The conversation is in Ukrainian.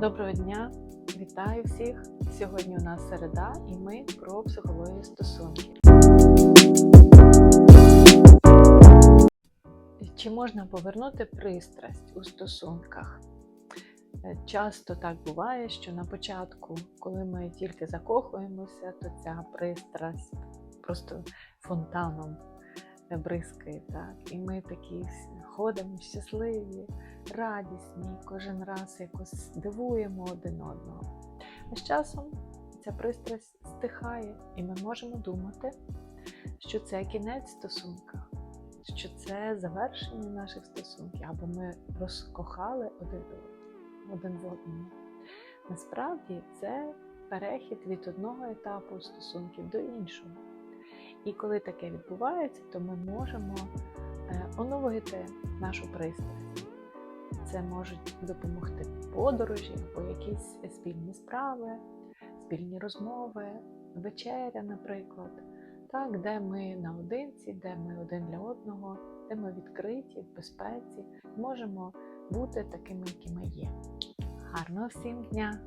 Доброго дня, вітаю всіх! Сьогодні у нас середа, і ми про психологію стосунків. Чи можна повернути пристрасть у стосунках? Е, Часто так буває, що на початку, коли ми тільки закохуємося, то ця пристрасть просто фонтаном бризкає. Так? І ми такі ходимо щасливі, радісні, кожен раз якось дивуємо один одного. А з часом ця пристрасть стихає, і ми можемо думати, що це кінець стосунка, що це завершення наших стосунків, або ми розкохали один, один в одному. Насправді це перехід від одного етапу стосунків до іншого. І коли таке відбувається, то ми можемо е, оновити нашу пристрасть. Це можуть допомогти подорожі або якісь спільні справи, спільні розмови, вечеря, наприклад, так, де ми наодинці, де ми один для одного, де ми відкриті, в безпеці, можемо бути такими, якими є. Гарного всім дня!